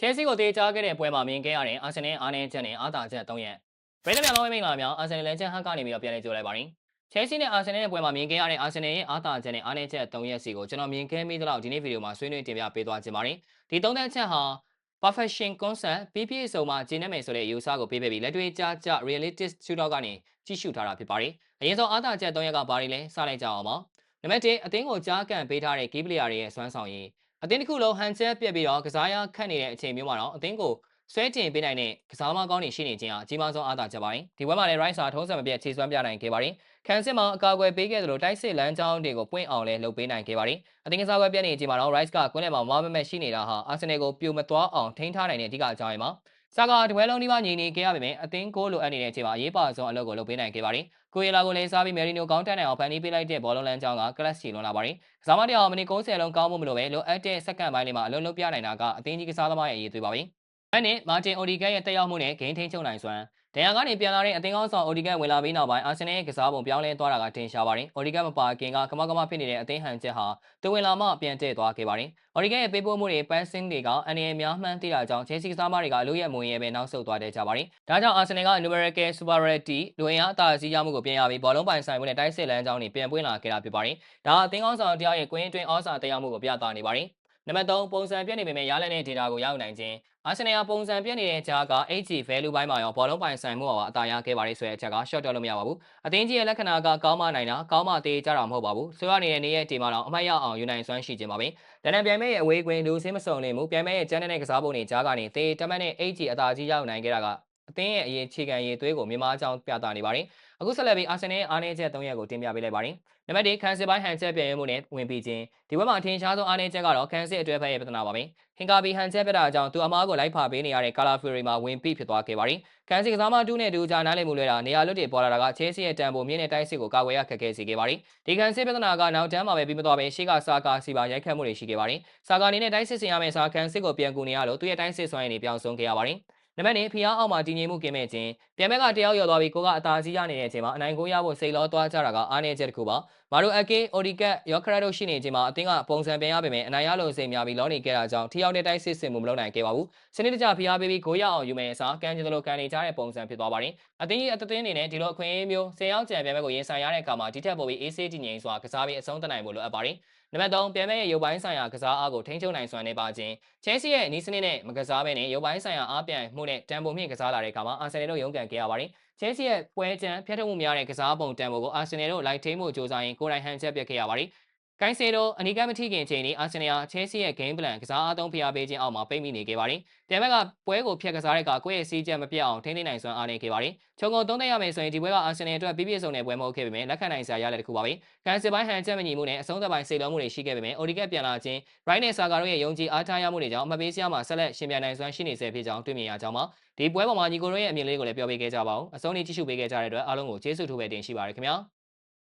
ချဲလ်ဆီကိုတေးကြားခဲ့တဲ့ပွဲမှာမြင်ခဲ့ရတဲ့အာဆင်နယ်အားနည်းချက်နဲ့အာသာချက်၃ရက်ပြည်သူများလုံးဝမိန်လာများအာဆင်နယ်လက်ချက်ဟန်ကနေပြီးတော့ပြန်လည်ကြိုလိုက်ပါရင်ချဲလ်ဆီနဲ့အာဆင်နယ်ရဲ့ပွဲမှာမြင်ခဲ့ရတဲ့အာဆင်နယ်ရဲ့အာသာချက်နဲ့အားနည်းချက်၃ရက်စီကိုကျွန်တော်မြင်ခဲ့မိသလောက်ဒီနေ့ဗီဒီယိုမှာဆွေးနွေးတင်ပြပေးသွားခြင်းပါတယ်ဒီသုံးသက်ချက်ဟာ perfection concept ပြည့်ပြည့်စုံမှကျင်းနေမယ်ဆိုတဲ့အယူအဆကိုပေးပေးပြီးလက်တွေ့ကျကျ realistic ရှုထောင့်ကနေကြည့်ရှုထားတာဖြစ်ပါတယ်အရင်ဆုံးအာသာချက်၃ရက်ကဘာတွေလဲစလိုက်ကြအောင်ပါနံပါတ်1အသင်းကိုကြားကန်ပေးထားတဲ့ key player တွေရဲ့စွမ်းဆောင်ရည် အသင်းတစ်ခုလုံးဟန်ချက်ပြက်ပြီးတော့ကစားရခတ်နေတဲ့အချိန်မျိုးမှာတော့အသင်းကိုဆွဲတင်ပေးနိုင်တဲ့ကစားသမားကောင်းတွေရှိနေခြင်းဟာအကြီးမားဆုံးအားသာချက်ပါတယ်ဒီဘက်မှာလည်း Rice ထုံးစံမပြတ်ခြေစွမ်းပြနိုင်ခဲ့ပါတယ်ခံစစ်မှာအကာအကွယ်ပေးခဲ့သလိုတိုက်စစ်လမ်းကြောင်းတွေကိုပွင့်အောင်လည်းလုပ်ပေးနိုင်ခဲ့ပါတယ်အသင်းကစားကွယ်ပြတ်နေခြင်းမှာတော့ Rice ကကွင်းထဲမှာမမမက်ရှိနေတာဟာ Arsenal ကိုပြိုမသွားအောင်ထိန်းထားနိုင်တဲ့အဓိကအကြောင်းရင်းပါ စာကာတပွဲလုံးဒီမှာညီနေခဲ့ရပေမဲ့အသင်းကိုလိုအပ်နေတဲ့အချိန်မှာအရေးပါဆုံးအလုပ်ကိုလုပ်ပေးနိုင်ခဲ့ပါတယ်။ကိုရီလာကိုလည်းစားပြီးမယ်ရီနိုကောင်းတက်နိုင်အောင်ဖန်တီးပေးလိုက်တဲ့ဘောလုံးလမ်းကြောင်းကကလပ်စီလွန်လာပါတယ်။ကစားမတရားမနီ90လုံးကောင်းမှုမလို့ပဲလိုအပ်တဲ့စက္ကန့်ပိုင်းလေးမှာအလုံးလုံးပြနိုင်တာကအသင်းကြီးကစားသမားရဲ့အရေးသွေးပါပဲ။ အဲ့နဲ့မာတင်အိုဒီဂက်ရဲ့တက်ရောက်မှုနဲ့ဂိမ်းထိန်းချုပ်နိုင်စွမ်းဒဏ်ရာကနေပြန်လာတဲ့အသင်းကောင်းဆောင်အိုဒီဂက်ဝင်လာပြီးနောက်ပိုင်းအာဆင်နယ်ရဲ့ကစားပုံပြောင်းလဲသွားတာကတင်ရှားပါတယ်။အိုဒီဂက်မပါခင်ကကမကမဖြစ်နေတဲ့အသင်းဟန်ချက်ဟာသူဝင်လာမှပြန်တည့်သွားခဲ့ပါတယ်။အော်ရီဂက်ရဲ့ပေးပို့မှုတွေပန်းစင်းတွေကအန်ရီများမှန်းသိတာကြောင့်ချဲစီကစားမတွေကအလို့ရမွင်ရဲ့ပဲနောက်ဆုတ်သွားတဲ့ကြပါတယ်။ဒါကြောင့်အာဆင်နယ်က numerical superiority လူဝင်အားအသာစီးရမှုကိုပြန်ရပြီးဘောလုံးပိုင်ဆိုင်မှုနဲ့တိုက်စစ်လမ်းကြောင်းတွေပြန်ပွင့်လာခဲ့တာဖြစ်ပါတယ်။ဒါအသင်းကောင်းဆောင်တရားရဲ့ကွင်းအတွင်းအောစာတရားမှုကိုပြသနေပါတယ်။ နံပါတ်3ပုံစံပြည့်နေပေမဲ့ရလက်တဲ့ data ကိုရောက်နိုင်ခြင်းအာဆင်နယ်ကပုံစံပြည့်နေတဲ့ကြားက HG value ဘိုင်းမှာရောဘောလုံးပိုင်ဆိုင်မှုပါအသာရခဲ့ပါတယ်ဆိုတဲ့အချက်က short တက်လို့မရပါဘူးအသင်းကြီးရဲ့လက္ခဏာကကောင်းမနိုင်တာကောင်းမသေးကြတာမဟုတ်ပါဘူးဆိုရနေတဲ့နေ့ရဲ့ဒီမှာတော့အမှတ်ရအောင်ယူနိုင်စွမ်းရှိခြင်းပါပဲဒဏ္ဍပြိုင်မဲ့ရဲ့အဝေးကွင်းလူစင်းမစုံလင်မှုပြိုင်မဲ့ရဲ့ကျန်းတဲ့ကစားပုံတွေကြားကနေသေတမတ်နဲ့ HG အသာကြီးရောက်နိုင်ခဲ့တာက အသင်းရဲ့အရေးခြေခံရည်သွေးကိုမြန်မာအကြောင်းပြသနေပါတယ်အခုဆက်လက်ပြီးအာဆင်နယ်အားနည်းချက်၃ရက်ကိုတင်ပြပေးလိုက်ပါတယ်နံပါတ်၄ခန်းစစ်ပိုင်းဟန်ချက်ပြန်ရမှုနဲ့ဝင်ပြီးခြင်းဒီဘက်မှာအထင်ရှားဆုံးအားနည်းချက်ကတော့ခန်းစစ်အတွဲဖက်ရဲ့ပြဿနာပါပဲဟင်ကာဘီဟန်ချက်ပြတာအကြောင်းသူအမားကိုလိုက်ဖာပေးနေရတဲ့ကာလာဖီရီမှာဝင်ပြီးဖြစ်သွားခဲ့ပါတယ်ခန်းစစ်ကစားမတူးနဲ့တူကြားနားလည်မှုလွဲတာနေရာလွတ်တွေပေါ်လာတာကချဲစီရဲ့တန်ဖိုမြင့်တဲ့တိုက်စစ်ကိုကာကွယ်ရခက်ခဲစေခဲ့ပါတယ်ဒီခန်းစစ်ပြဿနာကနောက်တန်းမှာပဲပြီးမသွားပဲရှေ့ကစာကာစီပါရိုက်ခတ်မှုတွေရှိခဲ့ပါတယ်စာကာအနေနဲ့တိုက်စစ်ဆင်ရမယ့်စာခန်းစစ်ကိုပြန်ကူနေရလို့သူ့ရဲ့တိုက်စစ်စွမ်းရည်တွေပြောင်းဆုံးခဲ့ရပါတယ် နံပါတ်၄ဖျားအောက်မှာတည်ငြိမ်မှုကင်းမဲ့ခြင်းပြန်မဲ့ကတယောက်ရောက်သွားပြီးကိုကအသာစီးရနေတဲ့အချိန်မှာအနိုင်ကိုရဖို့စိတ်လောသွားကြတာကအားနည်းချက်တစ်ခုပါမာရိုအကေအိုဒီကတ်ရော့ခရတ်တို့ရှိနေခြင်းမှာအသင်းကပုံစံပြန်ရပေမဲ့အနိုင်ရလို့စိတ်များပြီးလောနေခဲ့တာကြောင့်ထီရောက်တဲ့တိုက်စစ်စင်မှုမလုပ်နိုင်ခဲ့ပါဘူးစနစ်တကျဖျားပေးပြီးကိုရအောင်ယူမယ်အစားကန်ကျင်သလိုကန်နေကြတဲ့ပုံစံဖြစ်သွားပါတယ်အသင်းကြီးအသင်းအနေနဲ့ဒီလိုအခွင့်အရေးမျိုး၁၀ရောက်ကြံပြန်မဲ့ကိုရင်ဆိုင်ရတဲ့အခါမှာဒီထက်ပိုပြီးအေးဆေးတည်ငြိမ်စွာကစားပြီးအဆုံးသတ်နိုင်ဖို့လိုအပ်ပါတယ်နံပါတ်3ပြန်မဲ့ရဲ့ရုပ်ပိုင်းဆိုင်ရာကစားအားကိုထိန်းချုပ်နိုင်စွမ်းနေပါခြင်းချဲစီရဲ့နီးစနစ်နဲ့မကစားဘဲနဲ့ရုပ်ပိုင်းဆိုင်ရာအားပြန်မှုနဲ့တန်ဖိုမြင့်ကစားလာတဲ့အခါမှာအာဆင်နယ်တို့ရုန်းကန်ခဲ့ရပါတယ်ချဲစီရဲ့ပွဲချမ်းဖျက်ထုတ်မှုများတဲ့ကစားပုံတန်ဖိုကိုအာဆင်နယ်တို့လိုက်ထိမှုစ조사ရင်ကိုယ်တိုင်ဟန်ချက်ပြတ်ခဲ့ရပါတယ် ကိုင်းဆေတို့အနီကမထီခင်ချိန်นี้အာဆင်နယ်ဟာချဲစီရဲ့ game plan ကစားအားသုံးဖိအားပေးခြင်းအောက်မှာပိတ်မိနေခဲ့ပါတယ်။ပြန်ဘက်ကပွဲကိုဖျက်ကစားတဲ့ကကိုယ့်ရဲ့စီးချက်မပြတ်အောင်ထိန်းသိမ်းနိုင်စွမ်းအားနေခဲ့ပါတယ်။ခြုံကုန်သုံးသပ်ရမယ်ဆိုရင်ဒီပွဲကအာဆင်နယ်အတွက်ပြည့်ပြည့်စုံတဲ့ပွဲမဟုတ်ခဲ့ပေမဲ့လက်ခံနိုင်စရာရလဒ်တစ်ခုပါပဲ။ကန်စစ်ပိုင်းဟန်ချက်မညီမှုနဲ့အဆုံးသတ်ပိုင်းစိတ်လုံးမှုတွေရှိခဲ့ပေမဲ့အိုဒီကက်ပြန်လာခြင်း Right နဲ့ Saga တို့ရဲ့ယုံကြည်အားထားရမှုတွေကြောင့်အမပေးစရာမှာဆက်လက်ရှင်ပြန်နိုင်စွမ်းရှိနေစေဖြစ်ကြောင်းတွေ့မြင်ရကြောင်းပါ။ဒီပွဲပေါ်မှာညီကိုတို့ရဲ့အမြင်လေးကိုလည်းပြောပေးခဲ့ကြပါဦး။အဆုံးထိကြည့်ရှုပေးခဲ့ကြတဲ့အတွက်အားလုံးကိုကျေးဇူးထူးပဲတင်ရှိပါရခင်ဗျာ။